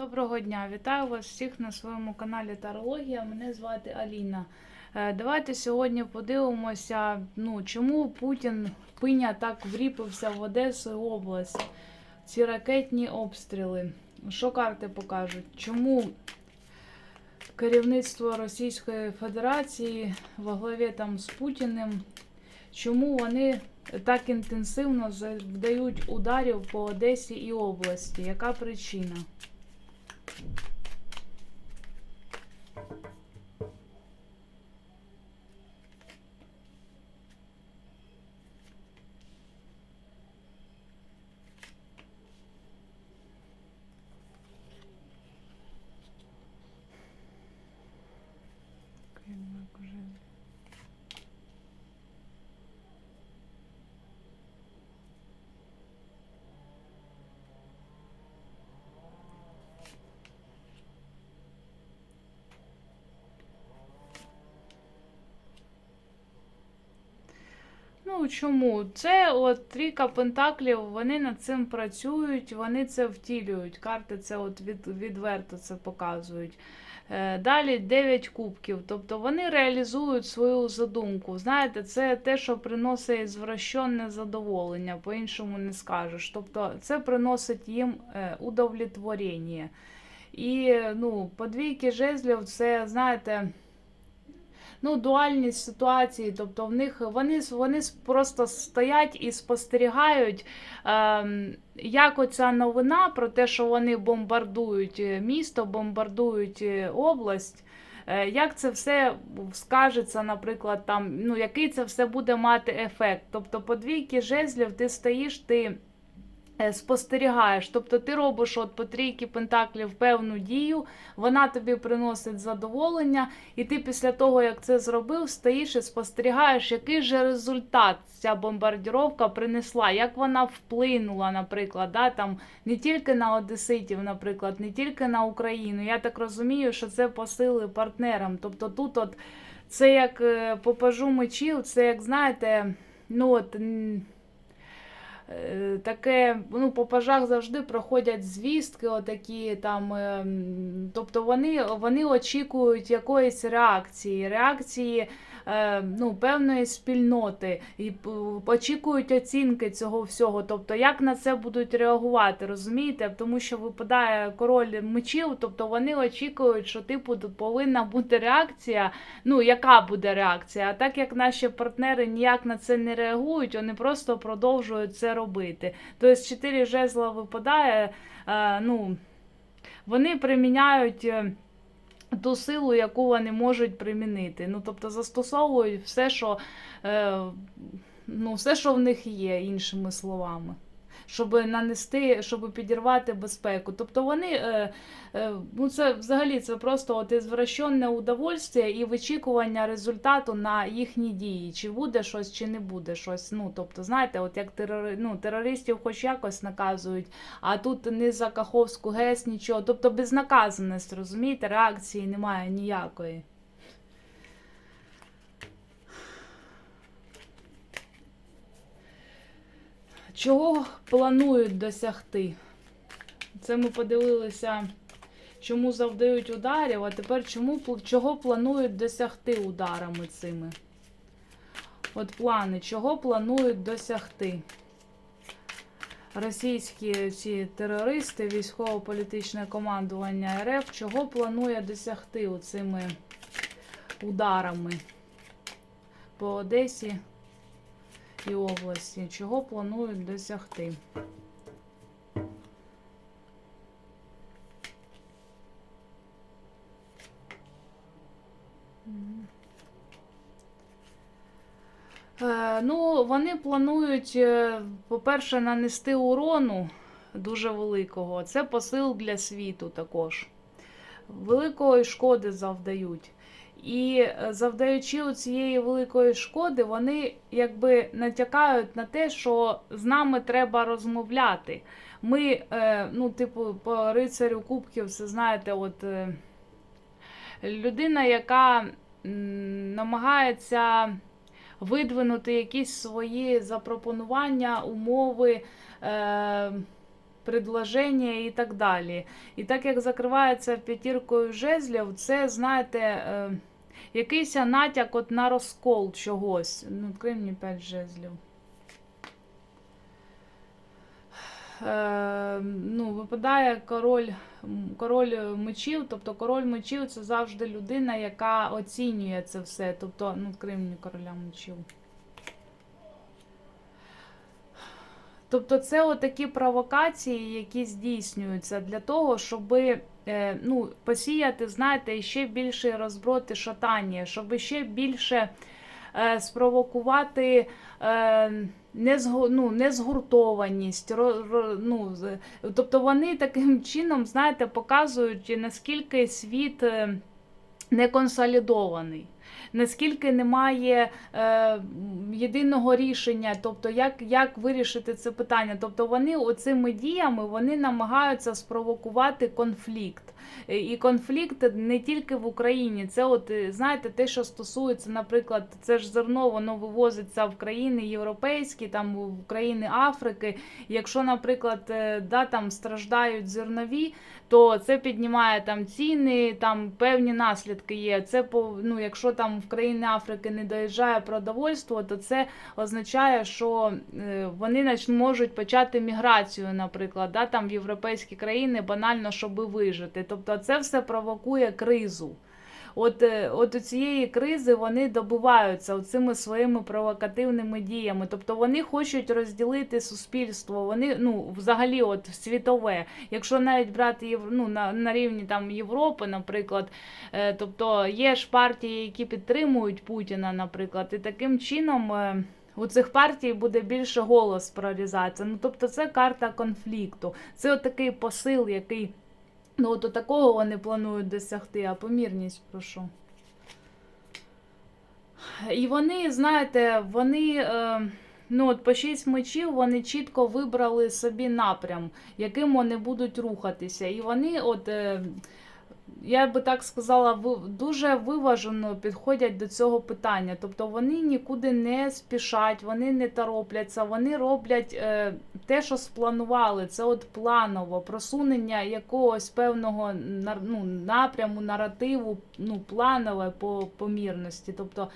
Доброго дня, вітаю вас всіх на своєму каналі Тарологія. Мене звати Аліна. Е, Давайте сьогодні подивимося, ну, чому Путін пиня так вріпився в Одесу область. Ці ракетні обстріли. Що карти покажуть? Чому керівництво Російської Федерації во главі там з Путіним, чому вони так інтенсивно завдають ударів по Одесі і області? Яка причина? Клинок уже. Ну чому? Це от трійка пентаклів, вони над цим працюють, вони це втілюють. Карти це от від, відверто це показують. Е, Далі 9 кубків, тобто вони реалізують свою задумку. Знаєте, це те, що приносить звращенне задоволення, по-іншому не скажеш. Тобто це приносить їм е, удовлетворення. І ну, подвійки жезлів, це, знаєте, ну, дуальність ситуації. Тобто в них вони, вони просто стоять і спостерігають, ем, як оця новина про те, що вони бомбардують е, місто, бомбардують е, область. е, Як це все скажеться, наприклад, там, ну, який це все буде мати ефект? Тобто, по двійки жезлів ти стоїш, ти е, спостерігаєш. Тобто ти робиш от по трійки пентаклів певну дію, вона тобі приносить задоволення, і ти після того, як це зробив, стоїш і спостерігаєш, який же результат ця бомбардіровка принесла, як вона вплинула, наприклад, да, там, не тільки на одеситів, наприклад, не тільки на Україну. Я так розумію, що це посили партнерам. Тобто тут от це як е, по пажу мечів, це як знаєте, ну от. Е, Таке, ну, по пажах завжди проходять звістки, отакі там. е, Тобто вони, вони очікують якоїсь реакції, реакції ну, певної спільноти і очікують оцінки цього всього. Тобто, як на це будуть реагувати, розумієте? Тому що випадає король мечів, тобто вони очікують, що типу повинна бути реакція. Ну, яка буде реакція? А так як наші партнери ніяк на це не реагують, вони просто продовжують це робити. Тобто, чотири жезла випадає, е, ну, вони приміняють. Ту силу, яку вони можуть примінити. Ну, тобто застосовують все, що, е, ну, все, що в них є, іншими словами. Щоб нанести, щоб підірвати безпеку. Тобто вони, е, е, ну це взагалі це просто от ізвращенне удовольствие і вичікування результату на їхні дії, чи буде щось, чи не буде щось. Ну, тобто, знаєте, от як терори, ну, терористів хоч якось наказують, а тут не за Каховську ГЕС нічого. Тобто безнаказаність, розумієте, реакції немає ніякої. Чого планують досягти? Це ми подивилися, чому завдають ударів, а тепер чому, чого планують досягти ударами цими? От плани, чого планують досягти? Російські ці терористи, військово-політичне командування РФ, чого планує досягти цими ударами по Одесі і області? Чого планують досягти? Е, Ну, вони планують, е, по-перше, нанести урону дуже великого. Це посил для світу також. Великої шкоди завдають. І е, завдаючи цієї великої шкоди, вони якби натякають на те, що з нами треба розмовляти. Ми, е, ну, типу, по рицарю Кубків, це знаєте, от е, людина, яка намагається видвинути якісь свої запропонування, умови. Предложення і так далі. І так як закривається п'ятіркою жезлів, це, знаєте, якийсь натяк от на розкол чогось. Ну, відкрий мені 5 жезлів. Е, ну, випадає король, король мечів, тобто король мечів це завжди людина, яка оцінює це все. Тобто, ну, відкрий мені короля мечів. Тобто це отакі провокації, які здійснюються для того, щоб е, ну, посіяти, знаєте, ще більший розброти шатання, щоб ще більше е, спровокувати е, ну, незгуртованість. Ну, тобто вони таким чином, знаєте, показують, наскільки світ е, не консолідований. Наскільки немає е, єдиного рішення, тобто як, як вирішити це питання. Тобто вони оцими діями вони намагаються спровокувати конфлікт. Е, І конфлікт не тільки в Україні. Це, от е, знаєте, те, що стосується, наприклад, це ж зерно, воно вивозиться в країни європейські, там в країни Африки. Якщо, наприклад, е, да, там страждають зернові, то це піднімає там ціни, там певні наслідки є. Це по ну, якщо там в країни Африки не доїжджає продовольство, то це означає, що вони можуть почати міграцію, наприклад, да, там в європейські країни банально, щоб вижити. Тобто це все провокує кризу. От, е, от цієї кризи вони добиваються цими своїми провокативними діями. Тобто вони хочуть розділити суспільство. Вони ну взагалі, от світове. Якщо навіть брати ну, на, на рівні там Європи, наприклад, е, тобто є ж партії, які підтримують Путіна, наприклад, і таким чином. Е, у цих партій буде більше голос прорізатися. Ну, тобто, це карта конфлікту. Це такий посил, який Ну, от такого вони планують досягти, а помірність прошу. І вони, знаєте, вони, е, ну от по шість мечів, вони чітко вибрали собі напрям, яким вони будуть рухатися. І вони, от, е, я би так сказала, дуже виважено підходять до цього питання. Тобто вони нікуди не спішать, вони не торопляться, вони роблять е, те, що спланували. Це от планово просунення якогось певного ну, напряму, наративу, ну, планове по помірності. Тобто,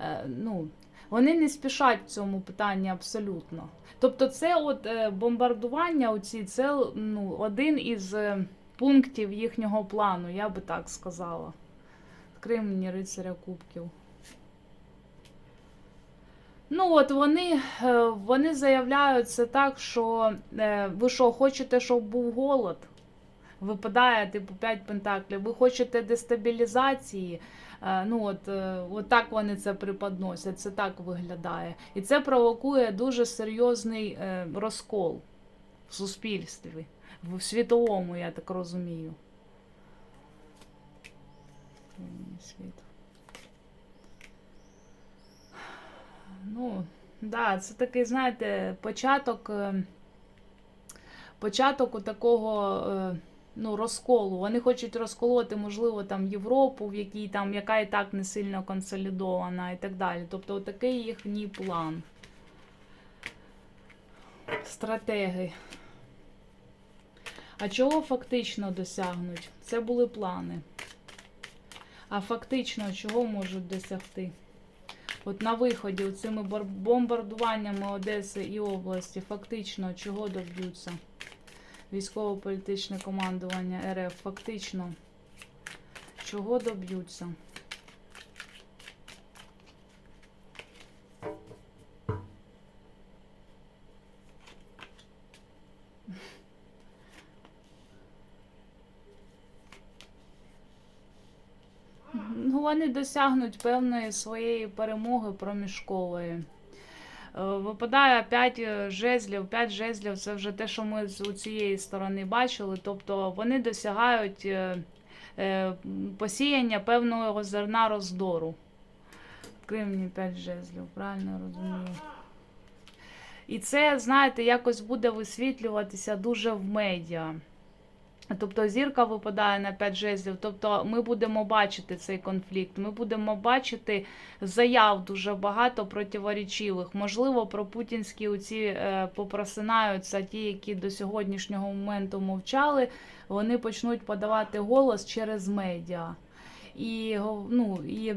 е, ну, вони не спішать в цьому питанні абсолютно. Тобто, це от е, бомбардування, оці, це ну, один із е, пунктів їхнього плану, я би так сказала. Відкрий мені рицаря кубків. Ну, от вони, е, вони заявляють це так, що е, ви що, хочете, щоб був голод? Випадає, типу, 5 пентаклів. Ви хочете дестабілізації. Е, Ну, от, от так вони це преподносять, це так виглядає. І це провокує дуже серйозний розкол в суспільстві, в світовому, я так розумію. Світ. Ну, да, це такий, знаєте, початок, е, початок такого е, ну, розколу. Вони хочуть розколоти, можливо, там Європу, в якій там, яка і так не сильно консолідована і так далі. Тобто, такий їхній план. Стратеги. А чого фактично досягнуть? Це були плани. А фактично чого можуть досягти? От на виході цими бомбардуваннями Одеси і області фактично чого доб'ються? Військово-політичне командування РФ фактично чого доб'ються? Вони досягнуть певної своєї перемоги проміжкової. Е, Випадає 5 жезлів. 5 жезлів це вже те, що ми з цієї сторони бачили. Тобто вони досягають е, е, посіяння певного зерна роздору. Відкрий мені 5 жезлів, правильно розумію. І це, знаєте, якось буде висвітлюватися дуже в медіа. Тобто зірка випадає на 5 жезлів. Тобто ми будемо бачити цей конфлікт. Ми будемо бачити заяв дуже багато противоречивих. Можливо, про путінські оці е, попросинаються ті, які до сьогоднішнього моменту мовчали. Вони почнуть подавати голос через медіа. І, ну, і,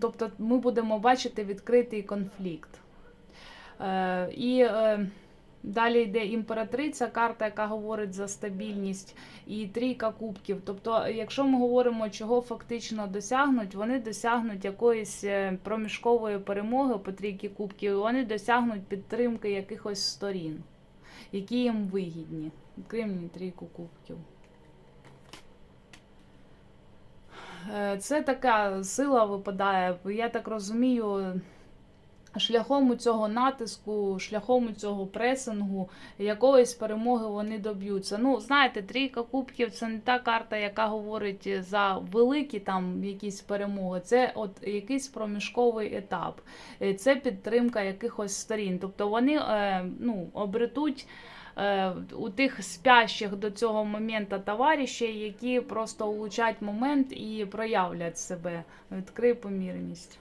тобто ми будемо бачити відкритий конфлікт. Е, і е, далі йде імператриця, карта, яка говорить за стабільність, і трійка кубків. Тобто, якщо ми говоримо, чого фактично досягнуть, вони досягнуть якоїсь е, проміжкової перемоги по трійки кубків, вони досягнуть підтримки якихось сторін, які їм вигідні. Мені трійку кубків. Е, Це така сила випадає. Я так розумію, шляхом цього натиску, шляхом цього пресингу, якоїсь перемоги вони доб'ються. Ну, знаєте, трійка кубків це не та карта, яка говорить за великі там якісь перемоги. Це от якийсь проміжковий етап. Е, Це підтримка якихось сторін. Тобто вони е, ну, обретуть. е, У тих спящих до цього моменту товаришів, які просто улучать момент і проявлять себе. Відкрий помірність.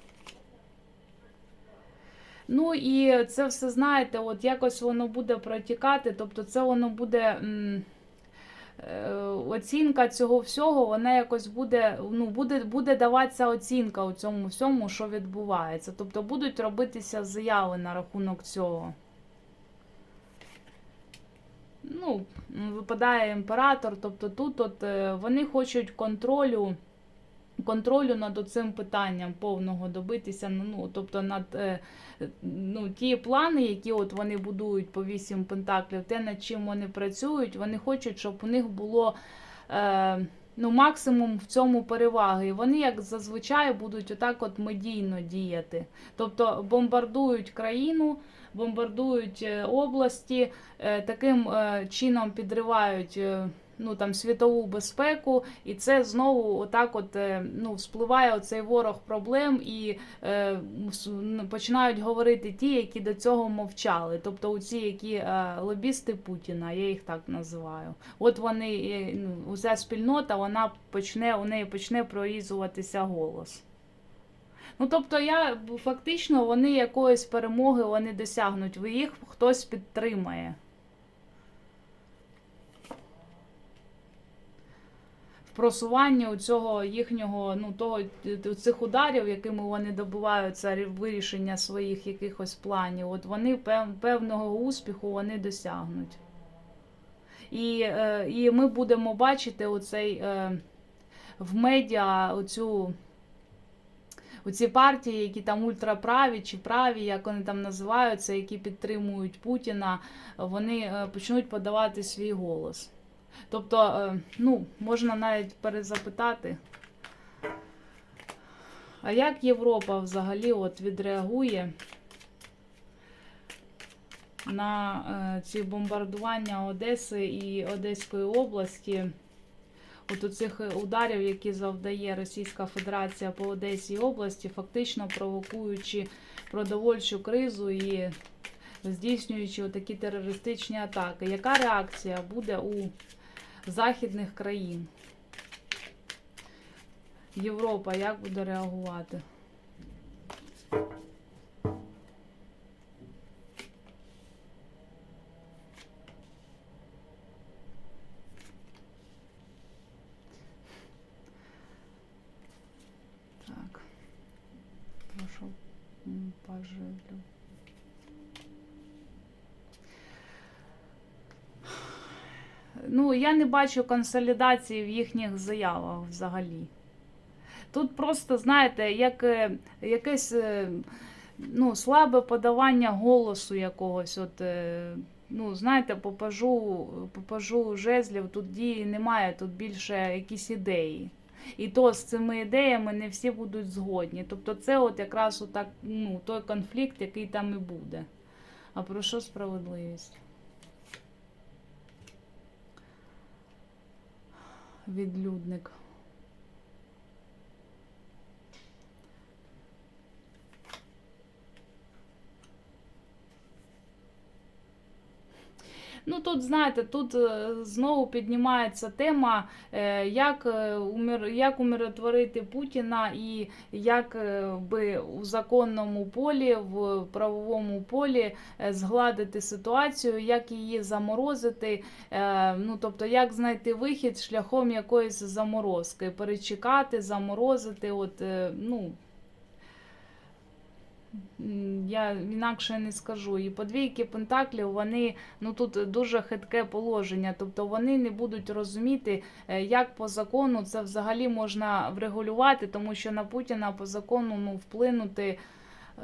Ну і це все знаєте, от якось воно буде протікати, тобто це воно буде. е, Оцінка цього всього, вона якось буде, ну, буде, буде даватися оцінка у цьому всьому, що відбувається. Тобто будуть робитися заяви на рахунок цього. Ну, випадає імператор, тобто тут от, е, вони хочуть контролю, контролю над цим питанням повного добитися. ну, Ну, тобто над е, ну, ті плани, які от вони будують по вісім пентаклів, те, над чим вони працюють, вони хочуть, щоб у них було. Е, Ну, максимум в цьому переваги. І вони, як зазвичай, будуть отак от медійно діяти. Тобто бомбардують країну, бомбардують е, області, е, таким чином підривають ну, там, світову безпеку, і це знову отак от, е, ну, вспливає оцей ворог проблем, і е, починають говорити ті, які до цього мовчали. Тобто у ці, які е, лобісти Путіна, я їх так називаю. От вони, е, ну, ця спільнота, вона почне, у неї почне прорізуватися голос. Ну, тобто, я фактично вони якоїсь перемоги вони досягнуть, їх хтось підтримає. В просуванні у цього їхнього, ну, того, цих ударів, якими вони добиваються рі- вирішення своїх якихось планів, от вони пев- певного успіху вони досягнуть. І, е, і ми будемо бачити оцей е, в медіа оцю оці партії, які там ультраправі чи праві, як вони там називаються, які підтримують Путіна, вони е, почнуть подавати свій голос. Тобто, е, ну, можна навіть перезапитати. А як Європа взагалі от відреагує на е, ці бомбардування Одеси і Одеської області? От у цих ударів, які завдає Російська Федерація по Одесі області, фактично провокуючи продовольчу кризу і здійснюючи такі терористичні атаки. Яка реакція буде у західних країн? Європа як буде реагувати? Так. Прошу поживлю. Ну, я не бачу консолідації в їхніх заявах взагалі. Тут просто, знаєте, як е, якесь е, ну, слабе подавання голосу якогось. От, е, ну, знаєте, по пажу, жезлів тут дії немає, тут більше якісь ідеї. І то з цими ідеями не всі будуть згодні. Тобто це от якраз отак, ну, той конфлікт, який там і буде. А про що справедливість? Відлюдник. Ну тут знаєте, тут е, знову піднімається тема, е, як, е, як умиротворити Путіна і як би у законному полі, в правовому полі згладити ситуацію, як її заморозити, ну тобто як знайти вихід шляхом якоїсь заморозки, перечекати, заморозити, от, ну. Я інакше не скажу. І подвійки пентаклів, вони ну тут дуже хитке положення. Тобто вони не будуть розуміти, е, як по закону це взагалі можна врегулювати, тому що на Путіна по закону ну, вплинути. е,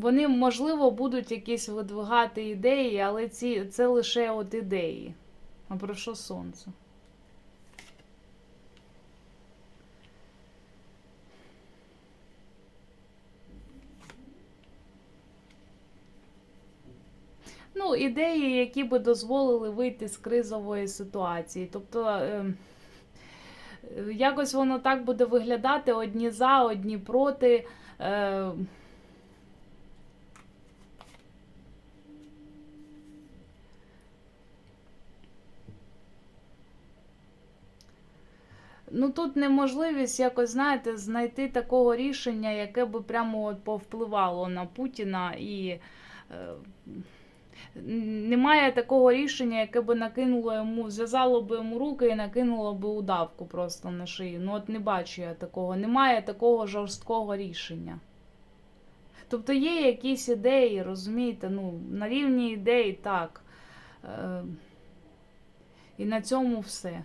Вони, можливо, будуть якісь видвигати ідеї, але ці, це лише от ідеї. А про що сонце? Ну, ідеї, які би дозволили вийти з кризової ситуації. Тобто, е, е, якось воно так буде виглядати: одні за, одні проти. Е, Ну тут неможливість якось, знаєте, знайти такого рішення, яке би прямо от повпливало на Путіна і. Немає такого рішення, яке би накинуло йому, зв'язало би йому руки і накинуло би удавку просто на шию. Ну от не бачу я такого. Немає такого жорсткого рішення. Тобто є якісь ідеї, розумієте, ну, на рівні ідей так. Е, і на цьому все.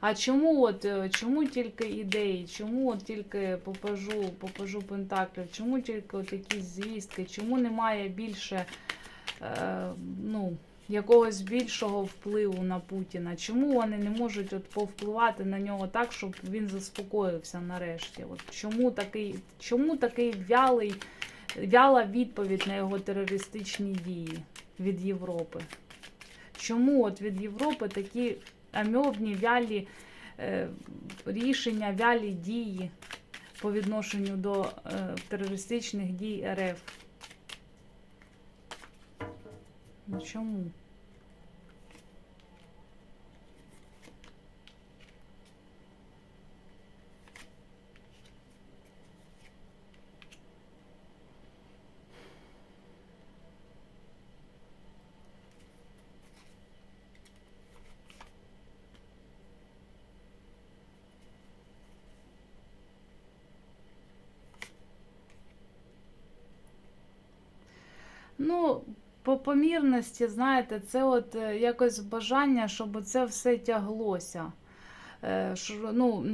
А чому от е, чому тільки ідеї? Чому от тільки попажу, попажу пентаклів? Чому тільки от якісь звістки? Чому немає більше е, ну, якогось більшого впливу на Путіна? Чому вони не можуть от повпливати на нього так, щоб він заспокоївся нарешті? От чому такий, чому такий вялий, вяла відповідь на його терористичні дії від Європи? Чому от від Європи такі амьобні, вялі е, рішення, вялі дії по відношенню до е, терористичних дій РФ. Ну чому? Ну, по помірності, знаєте, це от е, якось бажання, щоб це все тяглося. Е, ну,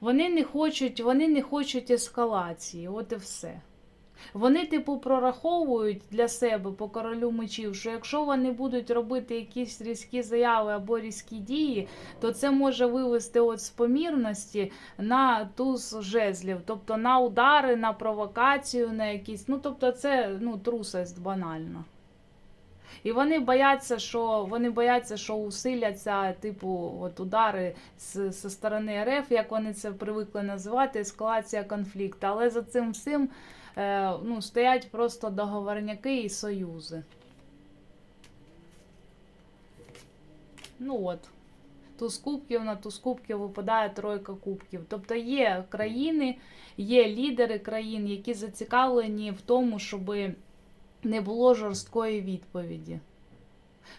вони не хочуть, вони не хочуть ескалації, от і все. Вони, типу, прораховують для себе по королю мечів, що якщо вони будуть робити якісь різкі заяви або різкі дії, то це може вивести от з помірності на туз жезлів, тобто на удари, на провокацію, на якісь. Ну, тобто, це ну, трусость банальна. І вони бояться, що вони бояться, що усиляться, типу, от удари з, зі сторони РФ, як вони це привикли називати, ескалація конфлікту. Але за цим всім е, ну, стоять просто договорняки і союзи. Ну от. Туз кубків на туз кубків випадає тройка кубків. Тобто є країни, є лідери країн, які зацікавлені в тому, щоби не було жорсткої відповіді.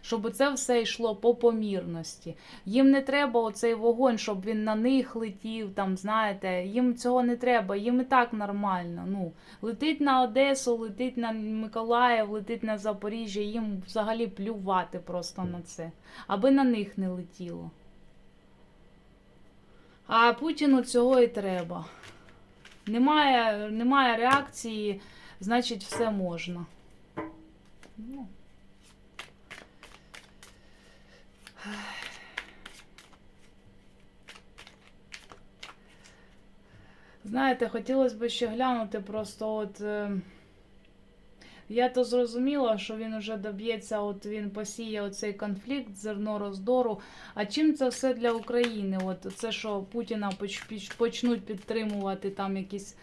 Щоб це все йшло по помірності. Їм не треба оцей вогонь, щоб він на них летів, там, знаєте, їм цього не треба, їм і так нормально. Ну, Летить на Одесу, летить на Миколаїв, летить на Запоріжжя, їм взагалі плювати просто на це, аби на них не летіло. А Путіну цього і треба. Немає, немає реакції, значить, все можна. Ну. Знаєте, хотілося б ще глянути просто от. Е, я то зрозуміла, що він вже доб'ється, от він посіє оцей конфлікт, зерно роздору. А чим це все для України? От це що Путіна почнуть підтримувати там якісь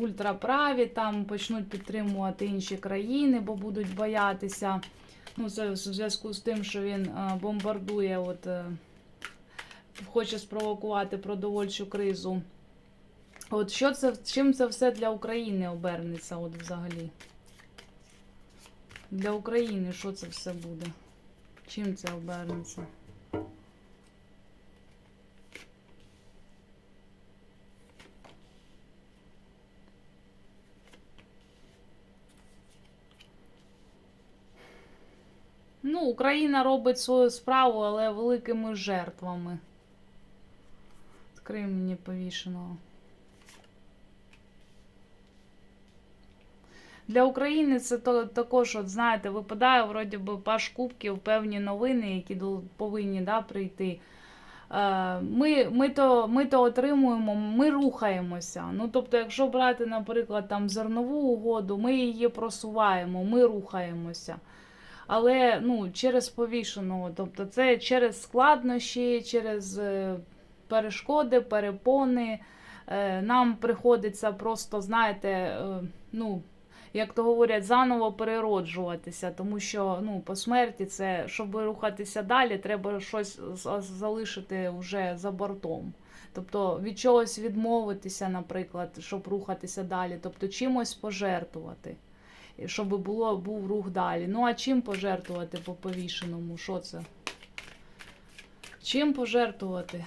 ультраправі, там почнуть підтримувати інші країни, бо будуть боятися. Ну, це в зв'язку з тим, що він е, бомбардує, от, е, хоче спровокувати продовольчу кризу. От що це, чим це все для України обернеться, от взагалі? Для України що це все буде? Чим це обернеться? Україна робить свою справу, але великими жертвами. Відкрий мені повішеного. Для України це також, от знаєте, випадає вроді би паш кубків, певні новини, які повинні да, прийти. Е, Ми, ми, то, ми то отримуємо, ми рухаємося. Ну, тобто, якщо брати, наприклад, там зернову угоду, ми її просуваємо, ми рухаємося. Але ну, через повішеного, тобто це через складнощі, через е, перешкоди, перепони. Е, Нам приходиться просто, знаєте, е, ну, як то говорять, заново перероджуватися, тому що ну, по смерті це, щоб рухатися далі, треба щось залишити вже за бортом. Тобто від чогось відмовитися, наприклад, щоб рухатися далі, тобто чимось пожертвувати, щоб було, був рух далі. Ну а чим пожертвувати по повішеному? Що це? Чим пожертвувати?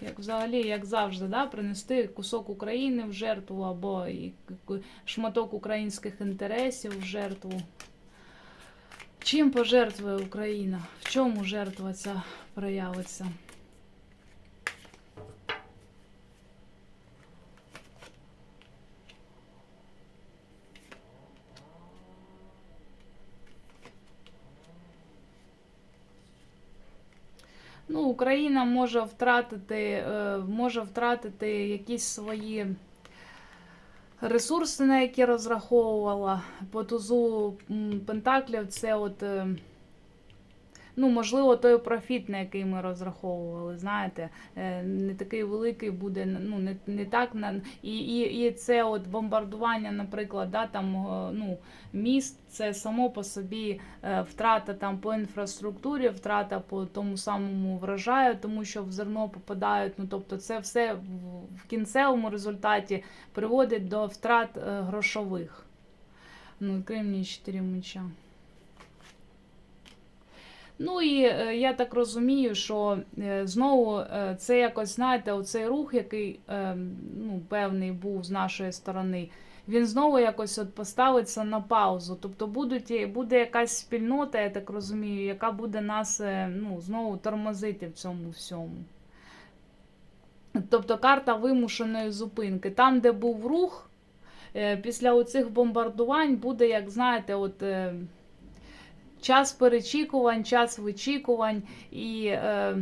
Як взагалі, як завжди, да, принести кусок України в жертву або шматок українських інтересів в жертву. Чим пожертвує Україна? В чому жертва ця проявиться? Україна може втратити, е, може втратити якісь свої ресурси, на які розраховувала. По тузу Пентаклів це от, е, ну, можливо, той профіт, на який ми розраховували, знаєте, е, не такий великий буде, ну, не, не так і, і, і це от бомбардування, наприклад, да, там, е, ну, міст, це само по собі е, втрата там по інфраструктурі, втрата по тому самому врожаю, тому що в зерно попадають. Ну тобто, це все в, кінцевому результаті приводить до втрат грошових. Ну, крім мені 4 меча. Ну і е, я так розумію, що е, знову е, це якось, знаєте, оцей рух, який ну, певний був з нашої сторони, він знову якось от поставиться на паузу. Тобто будуть, буде якась спільнота, я так розумію, яка буде нас ну, знову тормозити в цьому всьому. Тобто карта вимушеної зупинки. Там, де був рух, після оцих бомбардувань буде, як знаєте, от. Час перечікувань, час вичікувань, і е,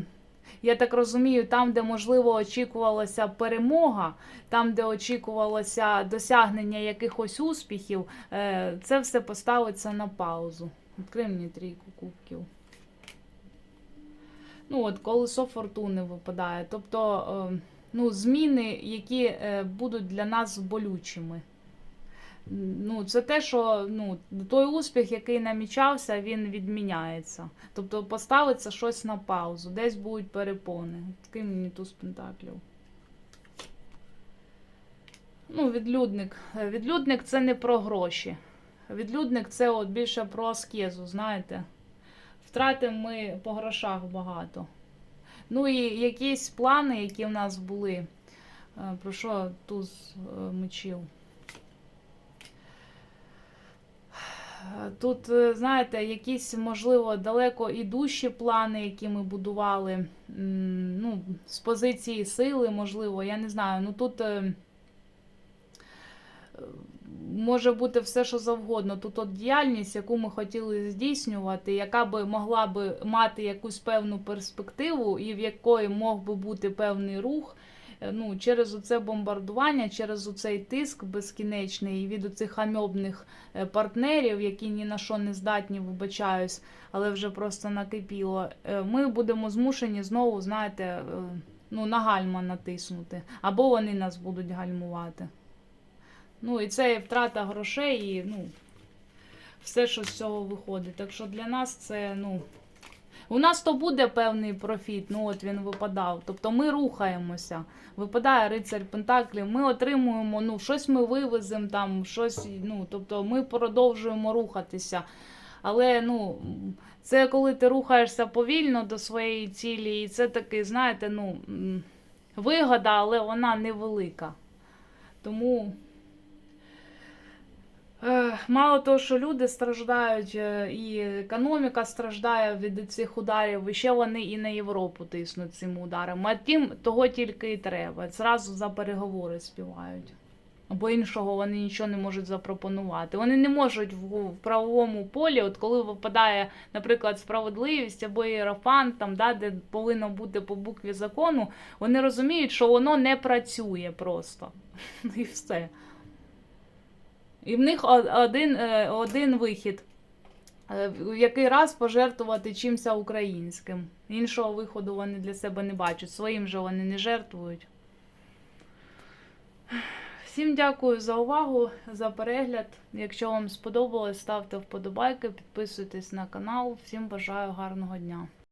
я так розумію, там, де можливо очікувалася перемога, там, де очікувалося досягнення якихось успіхів, е, це все поставиться на паузу. Відкрий мені трійку кубків. Ну, от колесо фортуни випадає. Тобто, е, ну, зміни, які е, будуть для нас болючими. Ну, це те, що ну, той успіх, який намічався, він відміняється. Тобто поставиться щось на паузу, десь будуть перепони. Такий мені туз пентаклів. Ну, відлюдник. Відлюдник це не про гроші. Відлюдник це от більше про аскезу, знаєте. Втратимо ми по грошах багато. Ну і якісь плани, які в нас були. Е, Про що туз е, мечів? Тут, е, знаєте, якісь, можливо, далеко ідущі плани, які ми будували, ну, з позиції сили, можливо, я не знаю. Ну тут е, може бути все, що завгодно. Тут от діяльність, яку ми хотіли здійснювати, яка би могла би мати якусь певну перспективу, і в якої мог би бути певний рух. Е, Ну, через оце бомбардування, через оцей тиск безкінечний від оцих амьобних е, партнерів, які ні на що не здатні, вибачаюсь, але вже просто накипіло. е, Ми будемо змушені знову, знаєте, ну, на гальма натиснути, або вони нас будуть гальмувати. Ну, і це втрата грошей, і ну, все, що з цього виходить. Так що для нас це, ну. У нас то буде певний профіт, ну от він випадав. Тобто ми рухаємося. Випадає рицарь Пентаклів, ми отримуємо, ну, щось ми вивеземо там, щось, ну, тобто ми продовжуємо рухатися. Але ну, це коли ти рухаєшся повільно до своєї цілі, і це такий, знаєте, ну, вигода, але вона невелика. Тому. Е, Мало того, що люди страждають, е, і економіка страждає від цих ударів, і ще вони і на Європу тиснуть цими ударами. А тим того тільки і треба. Зразу за переговори співають. Бо іншого вони нічого не можуть запропонувати. Вони не можуть в, в правовому полі, от коли випадає, наприклад, справедливість або іерофант, там, да, де повинно бути по букві закону, вони розуміють, що воно не працює просто. І все. І в них один, е, один вихід. Е, В який раз пожертвувати чимся українським. Іншого виходу вони для себе не бачать. Своїм же вони не жертвують. Всім дякую за увагу, за перегляд. Якщо вам сподобалось, ставте вподобайки, підписуйтесь на канал. Всім бажаю гарного дня.